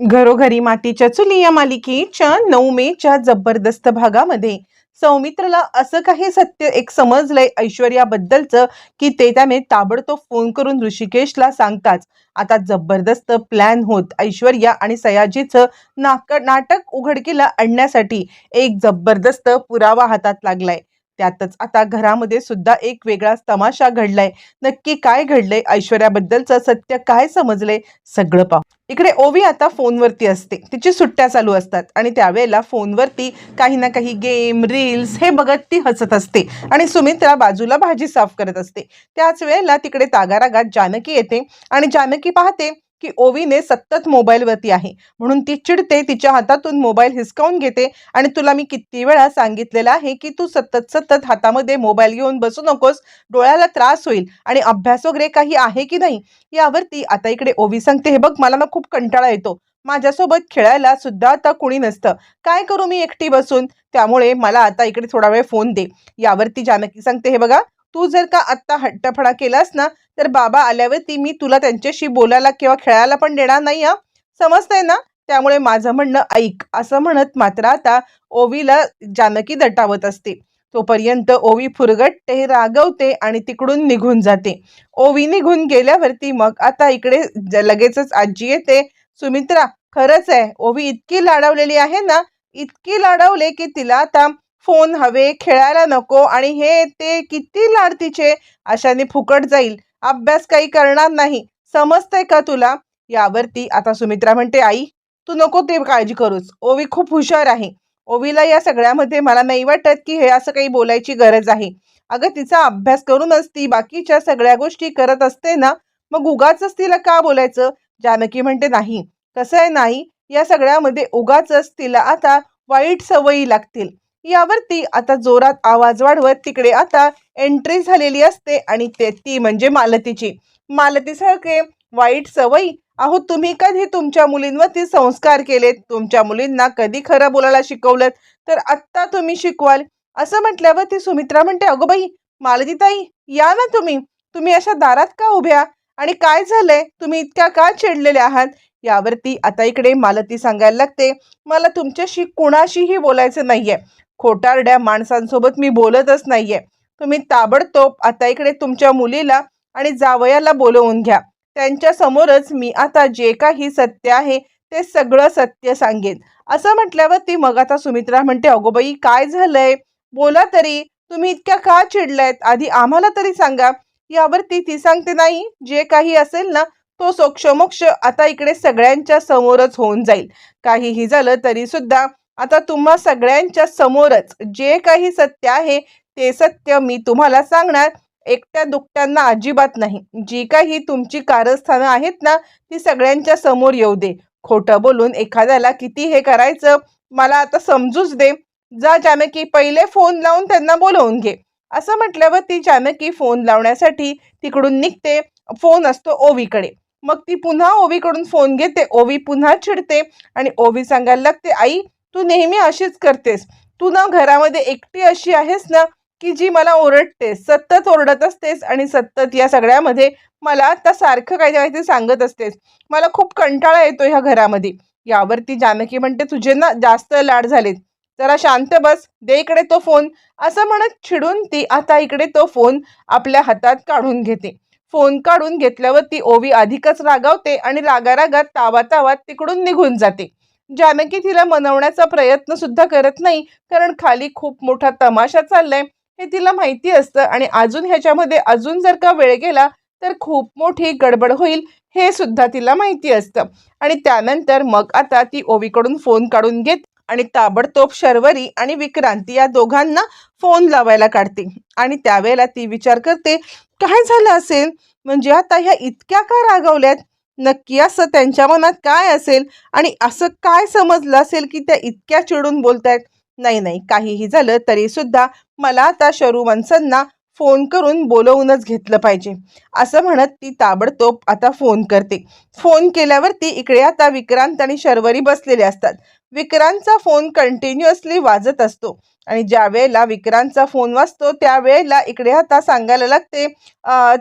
घरोघरी मातीच्या चुली या मालिकेच्या नऊ मेच्या जबरदस्त भागामध्ये सौमित्रला असं काही सत्य एक समजलंय ऐश्वर्याबद्दलचं की ते त्याने ताबडतोब फोन करून ऋषिकेशला सांगताच. आता जबरदस्त प्लॅन होत ऐश्वर्या आणि सयाजीचं नाक नाटक उघडकीला आणण्यासाठी एक जबरदस्त पुरावा हातात लागलाय. त्यातच. आता घरामध्ये सुद्धा एक वेगळाच तमाशा घडलाय. नक्की काय घडलंय? ऐश्वर्याबद्दलचं सत्य काय समजलंय? सगळं पाहू. इकडे ओवी आता फोनवरती असते. तिची सुट्ट्या चालू असतात. आणि त्यावेळेला फोनवरती काही ना काही गेम रील्स हे बघत ती हसत असते. आणि सुमित्रा बाजूला भाजी साफ करत असते. त्याच वेळेला तिकडे तागारागात जानकी येते. आणि जानकी पाहते की ओवीने सतत मोबाईलवरती आहे. म्हणून ती चिडते तिच्या हातातून मोबाईल हिसकावून घेते आणि तुला मी किती वेळा सांगितलेलं आहे की तू सतत सतत हातामध्ये मोबाईल घेऊन बसू नकोस डोळ्याला त्रास होईल आणि अभ्यास वगैरे काही आहे की नाही यावरती आता इकडे ओवी सांगते. हे बघ मला ना खूप कंटाळा येतो. माझ्यासोबत खेळायला सुद्धा आता कुणी नसतं. काय करू मी एकटी बसून? त्यामुळे मला आता इकडे थोडा वेळ फोन दे. यावरती जानकी सांगते. हे बघा तू जर का आत्ता हट्टफडा केलास ना तर बाबा आल्यावरती मी तुला त्यांच्याशी बोलायला किंवा खेळायला पण देणार नाही हा. समजतंय ना? त्यामुळे माझं म्हणणं ऐक असं म्हणत मात्र आता ओवीला जानकी दटावत असते. तोपर्यंत ओवी फुरगटते रागवते आणि तिकडून निघून जाते. ओवी निघून गेल्यावरती मग आता इकडे ज- लगेचच आजी येते. सुमित्रा खरंच आहे ओवी इतकी लाडवलेली आहे ना? इतकी लाडवले की तिला आता फोन हवे खेळायला नको आणि हे ते किती लाड तिचे अशाने फुकट जाईल. अभ्यास काही करणार नाही. समजतंय का तुला? यावरती आता सुमित्रा म्हणते आई तू नको ते काळजी करूच ओवी खूप हुशार आहे. ओवीला या सगळ्यामध्ये मला नाही वाटत की हे असं काही बोलायची गरज आहे. अगं तिचा अभ्यास करूनच ती बाकीच्या सगळ्या गोष्टी करत असते ना मग उगाच तिला का बोलायचं? जानकी म्हणते नाही. कसं आहे नाही? या सगळ्यामध्ये उगाच तिला आता वाईट सवयी लागतील. यावरती आता जोरात आवाज वाढवत तिकडे आता एंट्री झालेली असते आणि ते ती म्हणजे मालतीची. मालतीसारखे वाईट सवयी? अहो तुम्ही कधी तुमच्या मुलींवरती संस्कार केलेत? तुमच्या मुलींना कधी खरं बोलायला शिकवलं तर आत्ता तुम्ही शिकवाल. असं म्हटल्यावर ती सुमित्रा म्हणते अगो बाई मालती ताई या ना तुम्ही. तुम्ही अशा दारात का उभ्या? आणि काय झालंय? तुम्ही इतक्या का चिडलेल्या आहात? यावरती आता इकडे मालती सांगायला लागते मला तुमच्याशी कुणाशीही बोलायचं नाहीये. खोटारड्या माणसांसोबत मी बोलतच नाहीये. तुम्ही ताबडतोब आता इकडे तुमच्या मुलीला आणि जावयाला बोलवून घ्या. त्यांच्या समोरच मी आता जे काही सत्य आहे ते सगळं सत्य सांगेन. असं म्हटल्यावर ती मग आता सुमित्रा म्हणते अगोबाई काय झालंय? बोला तरी. तुम्ही इतक्या का चिडलायत? आधी आम्हाला तरी सांगा. यावरती ती सांगते नाही. जे काही असेल ना तो सोक्षमोक्ष आता इकडे सगळ्यांच्या समोरच होऊन जाईल. काहीही झालं तरी सुद्धा आता तुम्हा सगळ्यांच्या समोरच जे काही सत्य आहे ते सत्य मी तुम्हाला सांगणार. एकट्या दुकट्यांना अजिबात नाही. जी काही तुमची कारस्थानं आहेत ना ती सगळ्यांच्या समोर येऊ दे. खोटं बोलून एखाद्याला किती हे करायचं मला आता समजूच दे. जा जानकी पहिले फोन लावून त्यांना बोलवून घे. असं म्हटल्यावर ती जानकी फोन लावण्यासाठी तिकडून निघते. फोन असतो ओवीकडे. मग ती पुन्हा ओवीकडून फोन घेते. ओवी पुन्हा चिडते आणि ओवी सांगायला लागते आई तू नेहमी अशीच करतेस. तू ना घरामध्ये एकटी अशी आहेस ना की जी मला ओरडतेस सतत ओरडत असतेस आणि सतत या सगळ्यामध्ये मला आता सारखं काही ना काहीतरी सांगत असतेस. मला खूप कंटाळा येतो ह्या घरामध्ये. यावरती जानकी म्हणते तुझे ना जास्त लाड झालेत. जरा शांत बस. दे इकडे तो फोन. असं म्हणत चिडून ती आता इकडे तो फोन आपल्या हातात काढून घेते. फोन काढून घेतल्यावर ती ओवी अधिकच रागावते आणि रागारागात तावा तावात तिकडून निघून जाते. जानकी तिला मनवण्याचा प्रयत्न सुद्धा करत नाही कारण खाली खूप मोठा तमाशा चाललाय. हे तिला माहिती असतं आणि अजून ह्याच्यामध्ये अजून जर का वेळ गेला तर खूप मोठी गडबड होईल हे सुद्धा तिला माहिती असतं. आणि त्यानंतर मग आता ती ओवीकडून फोन काढून घेत आणि ताबडतोब शर्वरी आणि विक्रांती या दोघांना फोन लावायला काढते. आणि त्यावेळेला ती विचार करते काय झालं असेल? म्हणजे आता ह्या इतक्या का रागवल्यात? नक्की असं त्यांच्या मनात काय असेल आणि असं काय समजलं असेल की त्या इतक्या चिडून बोलतायत? नाही नाही काहीही झालं तरी सुद्धा मला आता शरू माणसांना फोन करून बोलवूनच घेतलं पाहिजे. असं म्हणत ती ताबडतोब आता फोन करते. फोन केल्यावरती इकडे आता विक्रांत आणि शर्वरी बसलेले असतात. विक्रांतचा फोन कंटिन्युअसली वाजत असतो आणि ज्या वेळेला विक्रांतचा फोन वाजतो त्यावेळेला इकडे आता सांगायला लागते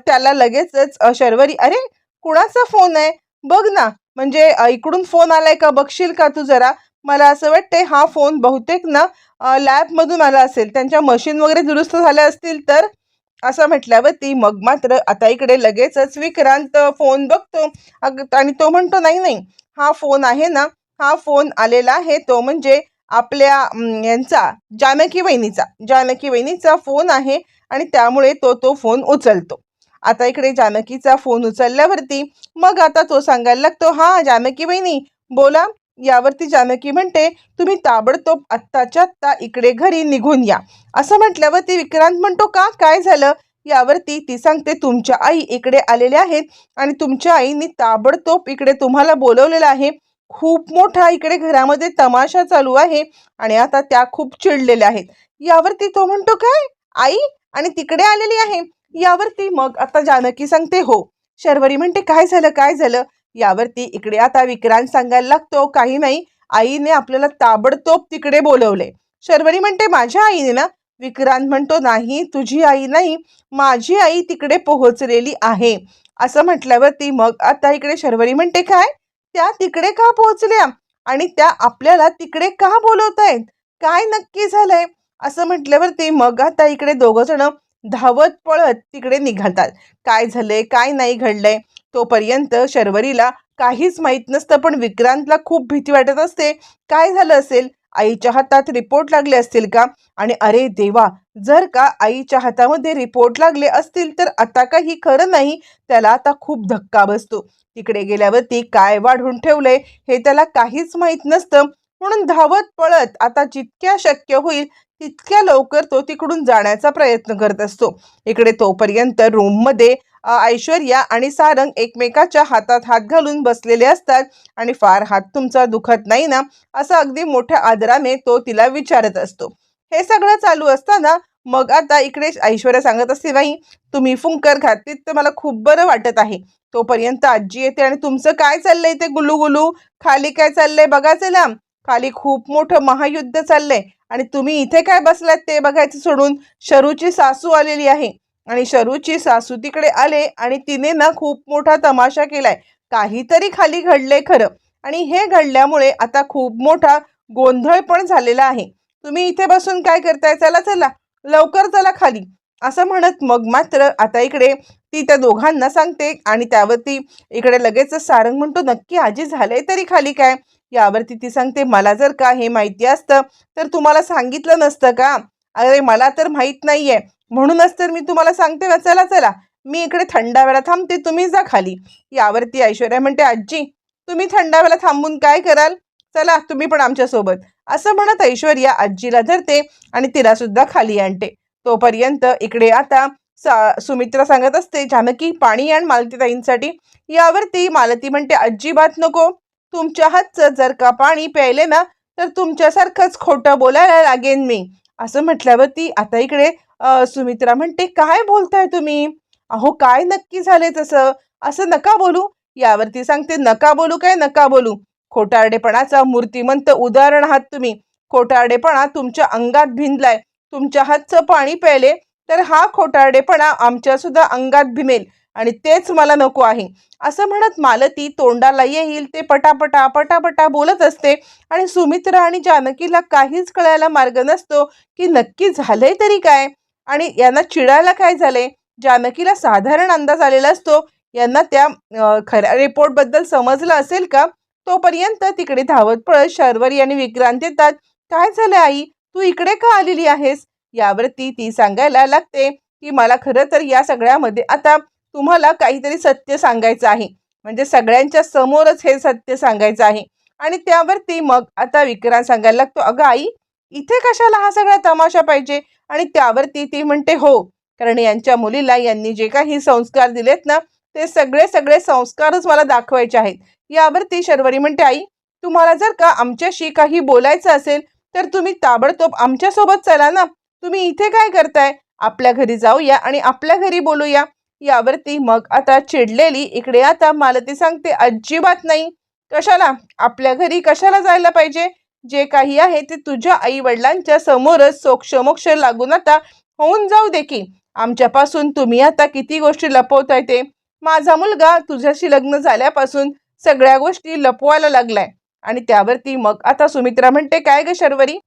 त्याला लगेचच शर्वरी अरे कुणाचा फोन आहे? बघ ना. म्हणजे इकडून फोन आलाय का? बघशील का तू जरा? मला असं वाटतंय हा फोन बहुतेक ना लॅबमधून आला असेल. त्यांच्या मशीन वगैरे दुरुस्त झाल्या असतील तर? असं म्हटल्यावरती मग मात्र आता इकडे लगेचच विक्रांत फोन बघतो. अग आणि तो म्हणतो नाही नाही. हा फोन आहे ना. हा फोन आलेला आहे. तो म्हणजे आपल्या यांचा जानकी वहिनीचा. जानकी वहिनीचा फोन आहे आणि त्यामुळे तो तो फोन उचलतो. आता इकडे जानकीचा फोन उचलल्यावरती मग आता तो सांगायला लागतो हा जानकी बहिणी बोला. यावरती जानकी म्हणते तुम्ही ताबडतोब आत्ताच्या आत्ता इकडे घरी निघून या. असं म्हटल्यावरती विक्रांत म्हणतो का? काय झालं? यावरती ती सांगते तुमच्या आई इकडे आलेल्या आहेत आणि तुमच्या आईने ताबडतोब इकडे तुम्हाला बोलवलेलं आहे. खूप मोठा इकडे घरामध्ये तमाशा चालू आहे आणि आता त्या खूप चिडलेल्या आहेत. यावरती तो म्हणतो काय? आई आणि तिकडे आलेली आहे. यावरती मग आता जानकी सांगते हो शर्वरी म्हणते काय झालं काय झालं? यावरती इकडे आता विक्रांत सांगायला लागतो काही नाही आईने आपल्याला ताबडतोब तिकडे बोलवले. शर्वरी म्हणते माझ्या आईने ना? विक्रांत म्हणतो नाही तुझी आई नाही माझी आई तिकडे पोहोचलेली आहे. असं म्हटल्यावरती मग आता इकडे शर्वरी म्हणते काय? त्या तिकडे का पोहोचल्या? आणि त्या आपल्याला तिकडे का बोलवत आहेत काय नक्की झालंय? असं म्हटल्यावरती मग आता इकडे दोघं जण धावत पळत तिकडे निघालतात. काय झालंय काय नाही घडलंय तोपर्यंत शर्वरीला काहीच माहीत नसतं पण विक्रांतला खूप भीती वाटत असते. काय झालं असेल? आईच्या हातात रिपोर्ट लागले असतील का? आणि अरे देवा जर का आईच्या हातामध्ये रिपोर्ट लागले असतील तर आता काही खरं नाही. त्याला आता खूप धक्का बसतो. तिकडे गेल्यावरती काय वाढून ठेवलंय हे त्याला काहीच माहीत नसतं. म्हणून धावत पळत आता जितक्या शक्य होईल तितक्या लवकर तो तिकडून जाण्याचा प्रयत्न करत असतो. इकडे तोपर्यंत रूममध्ये ऐश्वर्या आणि सारंग एकमेकाच्या हातात हात घालून बसलेले असतात आणि फार हात तुमचा दुखत नाही ना असं अगदी मोठ्या आदराने तो तिला विचारत असतो. हे सगळं चालू असताना मग आता इकडे ऐश्वर्या सांगत असते बाई तुम्ही फुंकर घातलीत तर मला खूप बरं वाटत आहे. तोपर्यंत आजी येते आणि तुमचं काय चाललंय ते गुलू गुलू? खाली काय चाललंय बघा चला. खाली खूप मोठं महायुद्ध चाललंय. आणि तुम्ही इथे काय बसलात ते बघायचं सोडून शरूची सासू आलेली आहे. आणि शरूची सासू तिकडे आले आणि तिने ना खूप मोठा तमाशा केलाय. काहीतरी खाली घडले खरं. आणि हे घडल्यामुळे आता खूप मोठा गोंधळ पण झालेला आहे. तुम्ही इथे बसून काय करताय? चला चला. लवकर चला खाली. असं म्हणत मग मात्र आता इकडे ती त्या दोघांना सांगते आणि त्यावरती इकडे लगेच सारंग म्हणतो नक्की आजी झालंय तरी खाली काय? यावरती ती सांगते मला जर का हे माहिती असतं तर तुम्हाला सांगितलं नसतं का? अरे मला तर माहीत नाही आहे म्हणूनच तर मी तुम्हाला सांगते ना चला चला. मी इकडे थंडाव्याला थांबते तुम्ही जा खाली. यावरती ऐश्वर्या म्हणते आजी तुम्ही थंडाव्याला थांबून काय कराल? चला तुम्ही पण आमच्यासोबत. असं म्हणत ऐश्वर्या आजीला धरते आणि तिला सुद्धा खाली आणते. तोपर्यंत इकडे आता सा सुमित्रा सांगत असते जानकी पाणी आण मालतीताईंसाठी. यावरती मालती म्हणते अजिबात नको. तुमच्या हातचं जर का पाणी प्यायले ना तर तुमच्यासारखंच खोटं बोलायला लागेन मी. असं म्हटल्यावरती आता इकडे सुमित्रा म्हणते काय बोलताय तुम्ही? अहो काय नक्की झाले तसं? असं नका बोलू. यावरती सांगते नका बोलू काय नका बोलू. खोटारडेपणाचा मूर्तिमंत उदाहरण आहात तुम्ही. खोटारडेपणा तुमच्या अंगात भिनलाय. तुमच्या हातचं पाणी प्यायले तर हा खोटारडेपणा आमच्या सुद्धा अंगात भिमेल. आणि तेच मला नको आहे. असं म्हणत मालती तोंडाला येईल ते पटापटा पटापटा बोलत असते. आणि सुमित्रा आणि जानकीला काहीच कळायला मार्ग नसतो की नक्की झालंय तरी काय? आणि यांना चिडायला काय झालंय? जानकीला साधारण अंदाज आलेला असतो. यांना त्या खऱ्या रिपोर्टबद्दल समजलं असेल का? तोपर्यंत तिकडे धावत पळत शर्वरी आणि विक्रांत येतात. काय झालं आई? तू इकडे का आलेली आहेस? यावरती ती सांगायला लागते की मला खरं तर या सगळ्यामध्ये आता तुम्हाला काहीतरी सत्य सांगायचं आहे. म्हणजे सगळ्यांच्या समोरच हे सत्य सांगायचं आहे. आणि त्यावरती मग आता विक्रांत सांगायला लागतो अगं आई इथे कशाला हा सगळा तमाशा पाहिजे? आणि त्यावरती ती म्हणते हो कारण यांच्या मुलीला यांनी जे काही संस्कार दिलेत ना ते सगळे सगळे संस्कारच मला दाखवायचे आहेत. यावरती शर्वरी म्हणते आई तुम्हाला जर का आमच्याशी काही बोलायचं असेल तर तुम्ही ताबडतोब आमच्यासोबत चला ना. तुम्ही इथे काय करताय? आपल्या घरी जाऊया आणि आपल्या घरी बोलूया. यावरती मग आता चिडलेली इकडे आता मालती सांगते अजिबात नाही. कशाला? आपल्या घरी कशाला जायला पाहिजे? जे काही आहे ते तुझ्या आई वडिलांच्या समोरच सोक्षमोक्ष लागून आता होऊन जाऊ दे की. आमच्यापासून तुम्ही आता किती गोष्टी लपवताय ते? माझा मुलगा तुझ्याशी लग्न झाल्यापासून सगळ्या गोष्टी लपवायला लागलाय. आणि त्यावरती मग आता सुमित्रा म्हणते काय ग शर्वरी?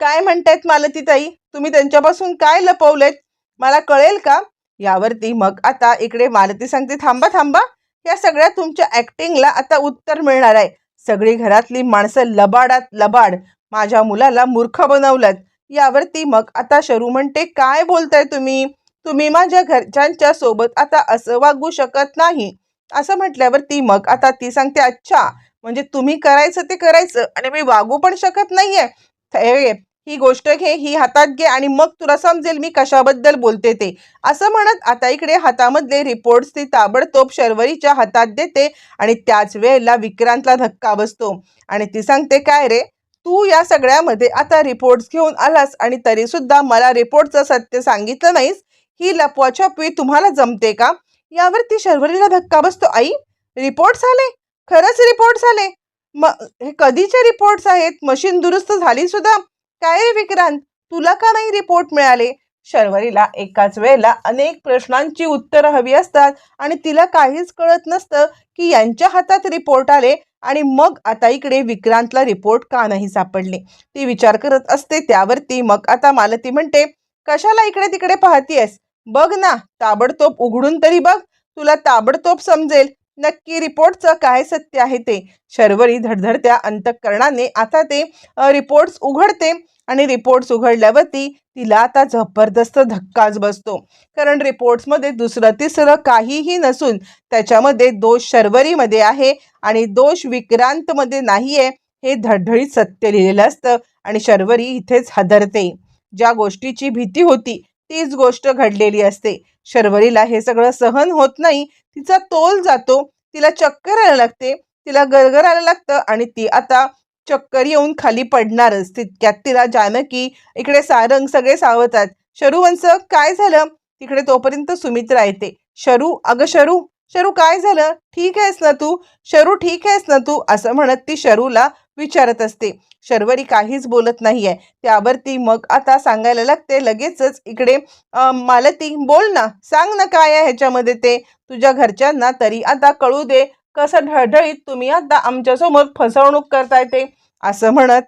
काय म्हणतायत मालतीताई? तुम्ही त्यांच्यापासून काय लपवलेत? मला कळेल का? यावरती मग आता इकडे मालती सांगते थांबा थांबा. या सगळ्या तुमच्या ऍक्टिंगला आता उत्तर मिळणार आहे. सगळी घरातली माणसं लबाडात लबाड. माझ्या मुलाला मूर्ख बनवलं यावरती मग आता शरू म्हणते काय बोलताय तुम्ही? तुम्ही माझ्या घरच्यांच्या सोबत आता असं वागू शकत नाही. असं म्हटल्यावरती मग आता ती सांगते अच्छा म्हणजे तुम्ही करायचं ते करायचं आणि मी वागू पण शकत नाहीये. ही गोष्ट घे ही हातात घे आणि मग तुला समजेल मी कशाबद्दल बोलते ते. असं म्हणत आता इकडे हातामधले रिपोर्ट्स ती ताबडतोब शर्वरीच्या हातात देते आणि त्याच वेळेला विक्रांतला धक्का बसतो. आणि ती सांगते काय रे? तू या सगळ्यामध्ये आता रिपोर्ट्स घेऊन आलास आणि तरी सुद्धा मला रिपोर्टचं सत्य सांगितलं नाहीस? ही लपवाछपवी तुम्हाला जमते का? यावर ती शर्वरीला धक्का बसतो. आई रिपोर्ट्स आले? खरंच रिपोर्ट्स आले? मग हे कधीचे रिपोर्ट्स आहेत? मशीन दुरुस्त झाली सुद्धा काय रे विक्रांत? तुला का नाही रिपोर्ट मिळाले? शर्वरीला एकाच वेळेला अनेक प्रश्नांची उत्तरं हवी असतात आणि तिला काहीच कळत नसतं की यांच्या हातात रिपोर्ट आले आणि मग आता इकडे विक्रांतला रिपोर्ट का नाही सापडले? ती विचार करत असते त्यावरती. मग आता मालती म्हणते कशाला इकडे तिकडे पाहतीयस? बघ ना ताबडतोब उघडून तरी बघ. तुला ताबडतोब समजेल. नक्की रिपोर्टचं काय सत्य आहे ते? शर्वरी धडधडत्या अंतकरणाने आता ते रिपोर्ट्स उघडते आणि रिपोर्ट्स उघडल्यावरती तिला आता जबरदस्त धक्काच बसतो. कारण रिपोर्ट्समध्ये दुसरं तिसरं काहीही नसून त्याच्यामध्ये दोष शर्वरीमध्ये आहे आणि दोष विक्रांतमध्ये नाही आहे हे धडधडीत सत्य लिहिलेलं असतं आणि शर्वरी इथेच हादरते. ज्या गोष्टीची भीती होती तीच गोष्ट घडलेली असते. शर्वरीला हे सगळं सहन होत नाही. तिचा तोल जातो. तिला चक्कर यायला लागते. तिला गरगरायला लागतं आणि ती आता चक्कर येऊन खाली पडणारच. तितक्यात तिला जानकी इकडे सारंग सगळे सावतात शरूवंश काय झालं? तिकडे तोपर्यंत सुमित्रा येते. शरू अगं शरू शरू काय झालं? ठीक आहेस ना तू? शरू ठीक आहेस ना तू? असं म्हणत ती शरूला विचारत असते. शर्वरी काहीच बोलत नाहीये. त्यावरती मग आता सांगायला लागते लगेचच इकडे मालती बोल ना सांग ना काय आहे ह्याच्यामध्ये ते. तुझ्या घरच्यांना तरी आता कळू दे कसं ढळढळीत तुम्ही आता आमच्यासमोर फसवणूक करताय ते असं म्हणत.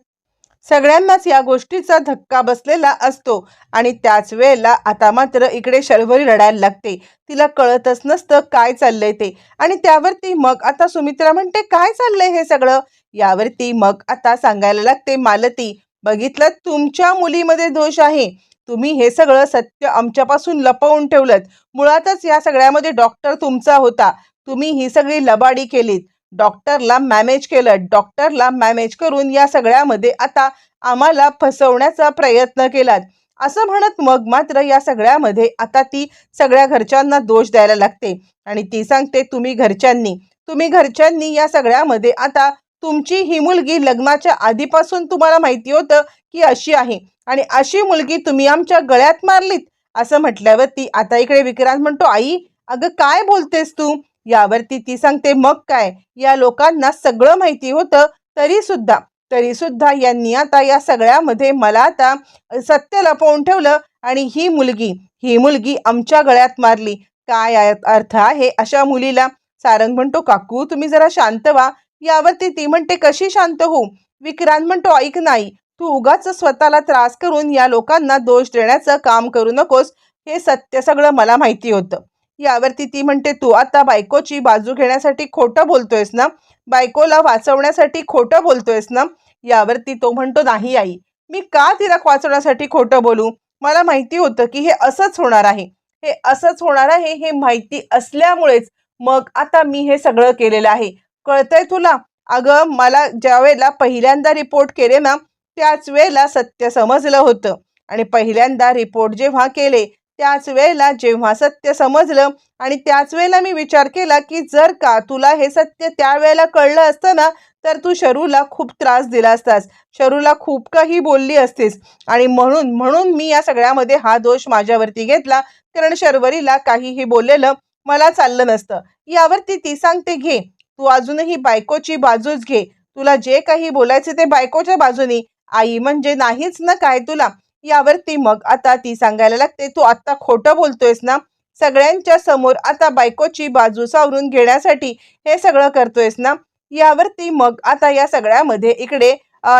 सगळ्यांनाच या गोष्टीचा धक्का बसलेला असतो आणि त्याच वेळेला आता मात्र इकडे शर्वरी रडायला लागते. तिला कळतच नसतं काय चाललंय ते. आणि त्यावरती मग आता सुमित्रा म्हणते काय चाललंय हे सगळं? यावरती मग आता सांगायला लागते मालती बघितलं तुमच्या मुलीमध्ये दोष आहे. तुम्ही हे सगळं सत्य आमच्यापासून लपवून ठेवलं मुळातच या सगळ्यामध्ये डॉक्टर तुमचा होता. तुम्ही ही सगळी लबाडी केलीत. डॉक्टरला मॅनेज केलं. डॉक्टरला मॅनेज करून या सगळ्यामध्ये आता आम्हाला फसवण्याचा प्रयत्न केलात. असं म्हणत मग मात्र या सगळ्यामध्ये आता ती सगळ्या घरच्यांना दोष द्यायला लागते. आणि ती सांगते तुम्ही घरच्यांनी तुम्ही घरच्यांनी या सगळ्यामध्ये आता तुमची ही मुलगी लग्नाच्या आधीपासून तुम्हाला माहिती होतं की अशी आहे. आणि अशी मुलगी तुम्ही आमच्या गळ्यात मारलीत असं म्हटल्यावरती आता इकडे विक्रांत म्हणतो आई अगं काय बोलतेस तू? यावरती ती सांगते मग काय? या लोकांना सगळं माहिती होतं तरी सुद्धा तरी सुद्धा यांनी आता या सगळ्यामध्ये मला आता सत्य लपवून ठेवलं आणि ही मुलगी ही मुलगी आमच्या गळ्यात मारली. काय अर्थ आहे अशा मुलीला? सारंग म्हणतो काकू तुम्ही जरा शांत व्हा. यावरती ती म्हणते कशी शांत हो विक्रांत म्हणतो ऐक नाही तू उगाच स्वतःला त्रास करून या लोकांना दोष देण्याचं काम करू नकोस. हे सत्य सगळं मला माहिती होतं. यावरती ती म्हणते तू आता बायकोची बाजू घेण्यासाठी खोटं बोलतोयस ना? बायकोला वाचवण्यासाठी खोटं बोलतोयस ना? यावरती तो म्हणतो नाही आई मी का तिला वाचवण्यासाठी खोटं बोलू? मला माहिती होतं की हे असंच होणार आहे. हे असंच होणार आहे हे माहिती असल्यामुळेच मग आता मी हे सगळं केलेलं आहे. कळतंय तुला? अगं मला ज्या वेळेला पहिल्यांदा रिपोर्ट केले ना त्याच वेळेला सत्य समजलं होतं. आणि पहिल्यांदा रिपोर्ट जेव्हा केले त्याच वेळेला जेव्हा सत्य समजलं आणि त्याच वेळेला मी विचार केला की जर का तुला हे सत्य त्यावेळेला कळलं असतं ना तर तू शरूला खूप त्रास दिला असतास. शरूला खूप काही बोलली असतीस. आणि म्हणून म्हणून मी या सगळ्यामध्ये हा दोष माझ्यावरती घेतला कारण शर्वरीला काहीही बोललेलं मला चाललं नसतं. यावरती ती सांगते घे. तू अजूनही बायकोची बाजूच घे. तुला जे काही बोलायचे ते बायकोच्या बाजूनी. आई म्हणजे नाहीच ना काय तुला? यावरती मग आता ती सांगायला लागते तू आत्ता खोटं बोलतोयस ना? सगळ्यांच्या समोर आता बायकोची बाजू सावरून घेण्यासाठी हे सगळं करतोयस ना? यावरती मग आता या सगळ्यामध्ये इकडे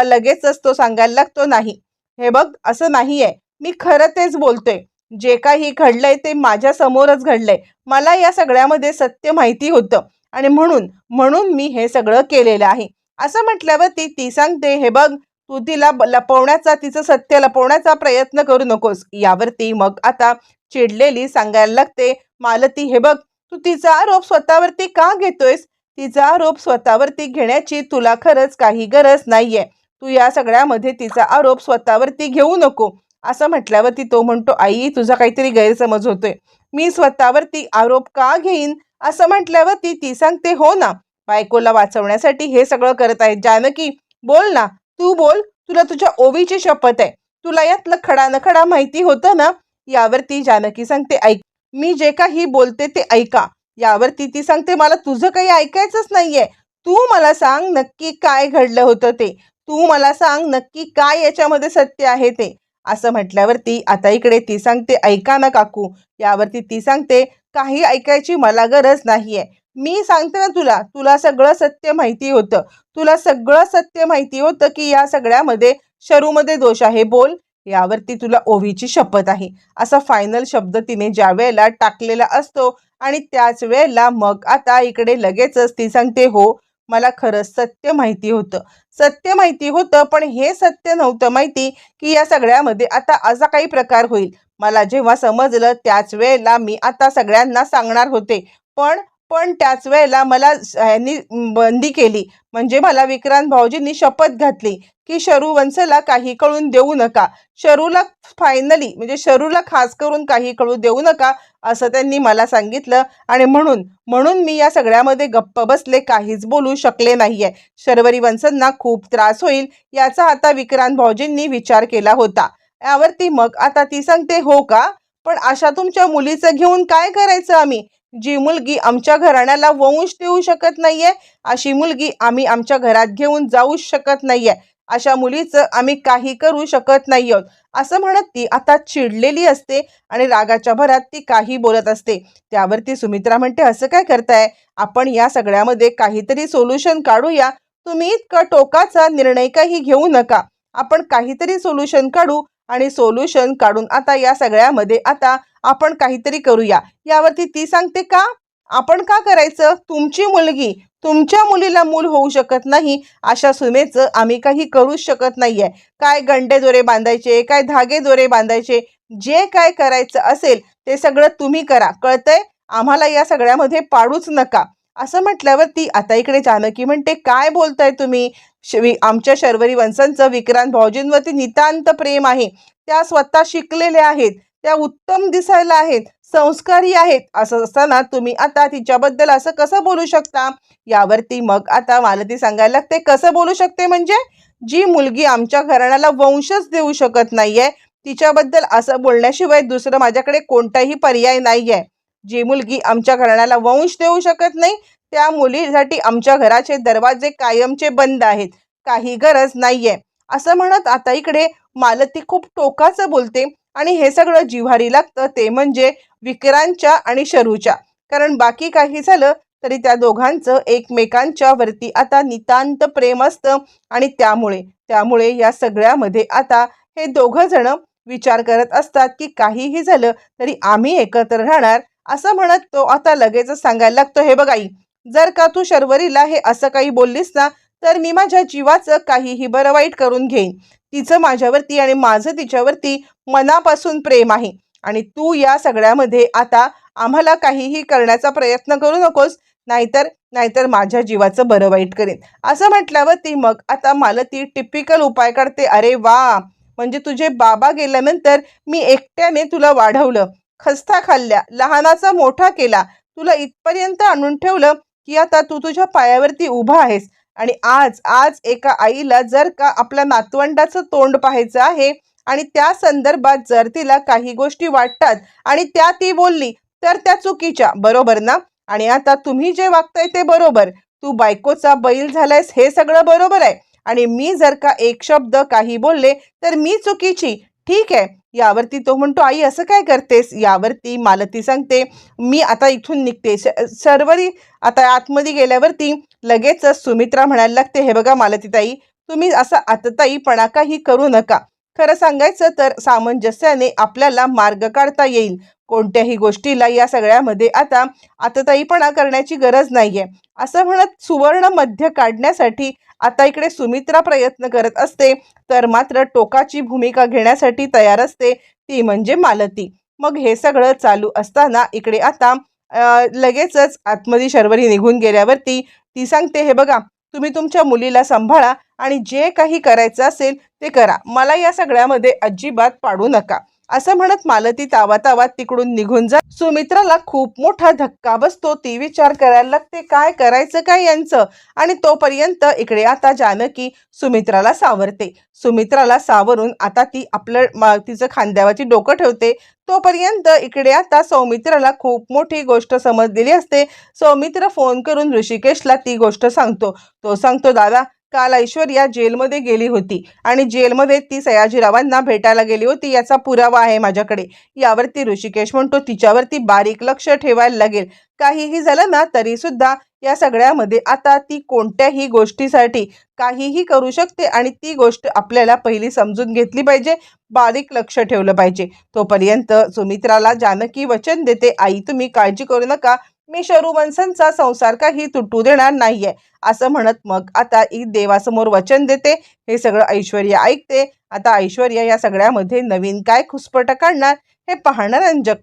लगेचच तो सांगायला लागतो नाही. हे बघ असं नाहीये. मी खरं तेच बोलतोय. जे काही घडलंय ते माझ्या समोरच घडलंय. मला या सगळ्यामध्ये सत्य माहिती होतं. आणि म्हणून म्हणून मी हे सगळं केलेलं आहे. असं म्हटल्यावरती ती सांगते हे बघ तू तिला ब- लपवण्याचा तिचं सत्य लपवण्याचा प्रयत्न करू नकोस. यावरती मग आता चिडलेली सांगायला लागते मालती हे बघ तू तिचा आरोप स्वतःवरती का घेतोयस? तिचा आरोप स्वतःवरती घेण्याची तुला खरंच काही गरज नाहीये. तू या सगळ्यामध्ये तिचा आरोप स्वतःवरती घेऊ नको. असं म्हटल्यावरती तो म्हणतो आई तुझा काहीतरी गैरसमज होतोय. मी स्वतःवरती आरोप का घेईन? असं म्हटल्यावरती ती सांगते हो ना बायकोला वाचवण्यासाठी हे सगळं करत आहे जानकी बोल ना. तू बोल तुला तुझ्या ओवीची शपथ आहे. तुला यातलं खडा न खडा माहिती होतं ना? यावरती जानकी सांगते ऐक मी जे काही बोलते ते ऐका. यावरती ती सांगते मला तुझं काही ऐकायचंच नाहीये. तू मला सांग नक्की काय घडलं होतं ते. तू मला सांग नक्की काय याच्यामध्ये सत्य आहे ते. असं म्हटल्यावरती आता इकडे ती सांगते ऐका ना काकू. यावरती ती सांगते काही ऐकायची मला गरज नाहीये. मी सांगते ना तुला तुला सगळं सत्य माहिती होतं. तुला सगळं सत्य माहिती होतं की या सगळ्यामध्ये शरूमध्ये दोष आहे. बोल यावरती तुला ओवीची शपथ आहे. असा फायनल शब्द तिने ज्या वेळेला टाकलेला असतो आणि त्याच वेळेला मग आता इकडे लगेचच ती सांगते हो मला खरंच सत्य माहिती होतं. सत्य माहिती होतं पण हे सत्य नव्हतं माहिती की या सगळ्यामध्ये आता असा काही प्रकार होईल. मला जेव्हा समजलं त्याच वेळेला मी आता सगळ्यांना सांगणार होते. पण पण त्याच वेळेला मला यांनी ह्यांनी बंदी केली. म्हणजे मला विक्रांत भाऊजींनी शपथ घातली की शरू वंशला काही कळून देऊ नका. शरूला फायनली म्हणजे शरूला खास करून काही कळू देऊ नका असं त्यांनी मला सांगितलं. आणि म्हणून म्हणून मी या सगळ्यामध्ये गप्प बसले काहीच बोलू शकले नाहीये. शर्वरी वंशांना खूप त्रास होईल याचा आता विक्रांत भाऊजींनी विचार केला होता. यावरती मग आता ती सांगते हो का? पण अशा तुमच्या मुलीचं घेऊन काय करायचं आम्ही? जी मुलगी आमच्या घराण्याला वंश देऊ शकत नाहीये अशी मुलगी आम्ही आमच्या घरात घेऊन जाऊ शकत नाहीये. अशा मुलीचं आम्ही काही करू शकत नाही आहोत असं म्हणत ती आता चिडलेली असते आणि रागाच्या भरात ती काही बोलत असते. त्यावरती सुमित्रा म्हणते असं काय करताय? आपण या सगळ्यामध्ये काहीतरी सोल्युशन काढूया. तुम्ही इतका टोकाचा निर्णय काही घेऊ नका. आपण काहीतरी सोल्युशन काढू आणि सोल्युशन काढून आता या सगळ्यामध्ये आता आपण काहीतरी करूया. यावरती ती सांगते का? आपण का करायचं? तुमची मुलगी तुमच्या मुलीला मूल होऊ शकत नाही अशा सुमेचं आम्ही काही करूच शकत नाहीये. काय गंडे दोरे बांधायचे काय धागे दोरे बांधायचे जे काय करायचं असेल ते सगळं तुम्ही करा. कळतंय? आम्हाला या सगळ्यामध्ये पाडूच नका. असं म्हटल्यावर ती आता इकडे जानकी म्हणते काय बोलताय तुम्ही? आमच्या शर्वरी वंशांचं विक्रांत भाऊजींवरती नितांत प्रेम आहे. त्या स्वतः शिकलेल्या आहेत. त्या उत्तम दिसायला आहेत. संस्कारी आहेत. असं असताना तुम्ही आता तिच्याबद्दल असं कसं बोलू शकता? यावरती मग आता मालती सांगायला लागते कसं बोलू शकते म्हणजे? जी मुलगी आमच्या घराण्याला वंशच देऊ शकत नाहीये तिच्याबद्दल असं बोलण्याशिवाय दुसरं माझ्याकडे कोणताही पर्याय नाहीये. जी मुलगी आमच्या घराण्याला वंश देऊ शकत नाही त्या मुलीसाठी आमच्या घराचे दरवाजे कायमचे बंद आहेत. काही गरज नाहीये. असं म्हणत आता इकडे मालती खूप टोकाचं बोलते आणि हे सगळं जिव्हारी लागतं ते म्हणजे विक्रांतच्या आणि शरूच्या. कारण बाकी काही झालं तरी त्या दोघांचं एकमेकांच्या वरती आता नितांत प्रेम असतं आणि त्यामुळे त्यामुळे या सगळ्यामध्ये आता हे दोघं जण विचार करत असतात की काहीही झालं तरी आम्ही एकत्र राहणार असं म्हणत तो आता लगेचच सांगायला लागतो हे बघाई जर का तू शर्वरीला हे असं काही बोललीस ना तर मी माझ्या जीवाचं काहीही बरं वाईट करून घेईन. तिचं माझ्यावरती आणि माझं तिच्यावरती मनापासून प्रेम आहे. आणि तू या सगळ्यामध्ये आता आम्हाला काहीही करण्याचा प्रयत्न करू नकोस नाहीतर नाहीतर माझ्या जीवाचं बरं वाईट करेन. असं म्हटल्यावरती मग आता मला ती टिपिकल उपाय काढते. अरे वा! म्हणजे तुझे बाबा गेल्यानंतर मी एकट्याने तुला वाढवलं. खस्ता खाल्ल्या लहानाचा मोठा केला तुला इथपर्यंत आणून ठेवलं की आता तू तुझ्या पायावरती उभा आहेस. आणि आज आज एका आईला जर का आपल्या नातवंडाचं तोंड पाहायचं आहे आणि त्या संदर्भात जर तिला काही गोष्टी वाटतात आणि त्या ती बोलली तर त्या चुकीच्या. बरोबर ना? आणि आता तुम्ही जे वागताय ते बरोबर. तू बायकोचा बैल झालायस हे सगळं बरोबर आहे. आणि मी जर का एक शब्द काही बोलले तर मी चुकीची. ठीक आहे. यावरती तो म्हणतो आई असं काय करतेस? यावरती मालती सांगते मी आता इथून निघते. श- सर्वरी आता आतमध्ये गेल्यावरती लगेचच सुमित्रा म्हणायला लागते हे बघा मालतीताई तुम्ही असं आतताईपणा काही करू नका. खरं सांगायचं तर सामंजस्याने आपल्याला मार्ग काढता येईल. कोणत्याही गोष्टीला या सगळ्यामध्ये आता आतताईपणा करण्याची गरज नाहीये. असं म्हणत सुवर्ण मध्य काढण्यासाठी आता इकडे सुमित्रा प्रयत्न करत असते तर मात्र टोकाची भूमिका घेण्यासाठी तयार असते ती म्हणजे मालती. मग हे सगळं चालू असताना इकडे आता लगेचच आतमध्ये शर्वरी निघून गेल्यावरती ती सांगते हे बघा तुम्ही तुमच्या मुलीला सांभाळा आणि जे काही करायचं असेल ते करा. मला या सगळ्यामध्ये अजिबात पाडू नका. असं म्हणत मालती तावातावात तिकडून निघून जा सुमित्राला खूप मोठा धक्का बसतो. ती विचार करायला लागते काय करायचं काय यांचं? आणि तोपर्यंत इकडे आता जानकी सुमित्राला सावरते. सुमित्राला सावरून आता ती आपलं तिचं खांद्यावरती डोकं ठेवते. तोपर्यंत इकडे आता सौमित्राला खूप मोठी गोष्ट समजलेली असते. सौमित्र फोन करून ऋषिकेशला ती गोष्ट सांगतो. तो सांगतो दादा काल ऐश्वर्या जेलमध्ये गेली होती आणि जेलमध्ये ती सयाजीरावांना भेटायला गेली होती. याचा पुरावा आहे माझ्याकडे. यावरती ऋषिकेश म्हणतो तिच्यावरती बारीक लक्ष ठेवायला लागेल. काहीही झालं ना तरी सुद्धा या सगळ्यामध्ये आता ती कोणत्याही गोष्टीसाठी काहीही करू शकते आणि ती गोष्ट आपल्याला पहिली समजून घेतली पाहिजे बारीक लक्ष ठेवलं पाहिजे. तोपर्यंत सुमित्राला जानकी वचन देते आई तुम्ही काळजी करू नका. मी शरुवंशांचा संसार काही तुटू देणार नाहीये असं म्हणत मग आता ई देवासमोर वचन देते हे सगळं ऐश्वर्या ऐकते. आता ऐश्वर्या या सगळ्यामध्ये नवीन काय खुसपट काढणार हे पाहणं रंजक